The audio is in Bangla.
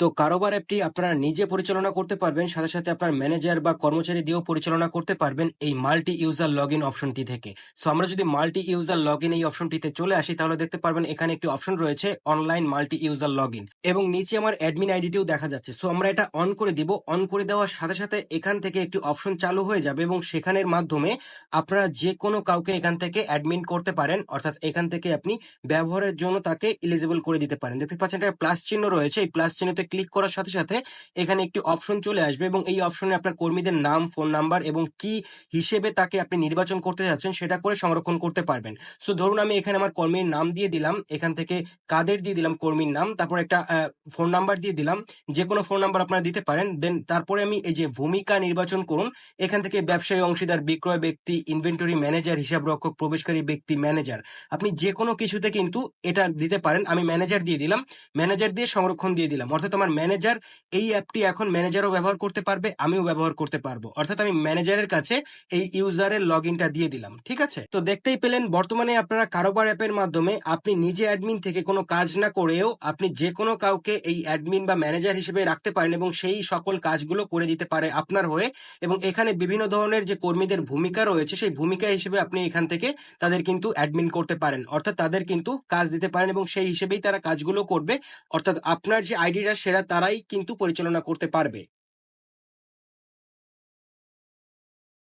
তো কারোবার অ্যাপটি আপনারা নিজে পরিচালনা করতে পারবেন, সাথে সাথে আপনার ম্যানেজার বা কর্মচারী দিয়েও পরিচালনা করতে পারবেন এই মাল্টি ইউজার লগ ইন অপশনটি থেকে। সো আমরা যদি মাল্টি ইউজার লগ ইন এই অপশনটিতে চলে আসি, তাহলে দেখতে পারবেন এখানে একটি অপশন রয়েছে online multi user log in এবং নিচে আমার অ্যাডমিন আইডিটিও দেখা যাচ্ছে। সো আমরা এটা অন করে দিব। অন করে দেওয়ার সাথে সাথে এখান থেকে একটি অপশন চালু হয়ে যাবে এবং সেখানের মাধ্যমে আপনারা যে কোনো কাউকে এখান থেকে অ্যাডমিন করতে পারেন, অর্থাৎ এখান থেকে আপনি ব্যবহারের জন্য তাকে এলিজিবল করে দিতে পারেন। দেখতে পাচ্ছেন, একটা প্লাস চিহ্ন রয়েছে। এই প্লাস চিহ্নতে ক্লিক করার সাথে সাথে এখানে একটি অপশন চলে আসবে এবং এই অপশনে আপনার কর্মীদের নাম ফোন নাম্বার এবং কি হিসেবে তাকে আপনি নির্বাচন করতে যাচ্ছেন সেটা করে সংরক্ষণ করতে পারবেন। সো ধরুন আমি এখানে আমার কর্মীর নাম দিয়ে দিলাম, এখান থেকে কাদের দিয়ে দিলাম কর্মীর নাম, তারপর একটা ফোন নাম্বার দিয়ে দিলাম যে কোনো ফোন নাম্বার আপনারা দিতে পারেন দেন তারপরে আমি এই যে ভূমিকা নির্বাচন করুন, এখান থেকে ব্যবসায়ী, অংশীদার, বিক্রয় ব্যক্তি ইনভেন্টরি ম্যানেজার হিসাব রক্ষক, প্রবেশকারী ব্যক্তি ম্যানেজার আপনি যে কোনো কিছুতে কিন্তু এটা দিতে পারেন, আমি ম্যানেজার দিয়ে দিলাম ম্যানেজার দিয়ে সংরক্ষণ দিয়ে দিলাম, অর্থাৎ আমার ম্যানেজার এই অ্যাপটি এখন ম্যানেজারও ব্যবহার করতে পারবে, আমিও ব্যবহার করতে পারব। অর্থাৎ আমি ম্যানেজারের কাছে এই ইউজারের লগ দিয়ে দিলাম, ঠিক আছে? তো দেখতেই পেলেন, বর্তমানে আপনারা কারোবার অ্যাপের মাধ্যমে আপনি নিজে অ্যাডমিন থেকে কোনো কাজ না করেও আপনি যে কোনো কাউকে এই অ্যাডমিন বা ম্যানেজার হিসেবে রাখতে পারেন এবং সেই সকল কাজগুলো করে দিতে পারে আপনার হয়ে এবং এখানে বিভিন্ন ধরনের যে কর্মীদের ভূমিকা রয়েছে, সেই ভূমিকা হিসেবে আপনি এখান থেকে তাদের কিন্তু অ্যাডমিন করতে পারেন। অর্থাৎ তাদের কিন্তু কাজ দিতে পারেন এবং সেই হিসেবেই তারা কাজগুলো করবে। অর্থাৎ আপনার যে আইডিটা সেটা তারাই কিন্তু পরিচালনা করতে পারবে।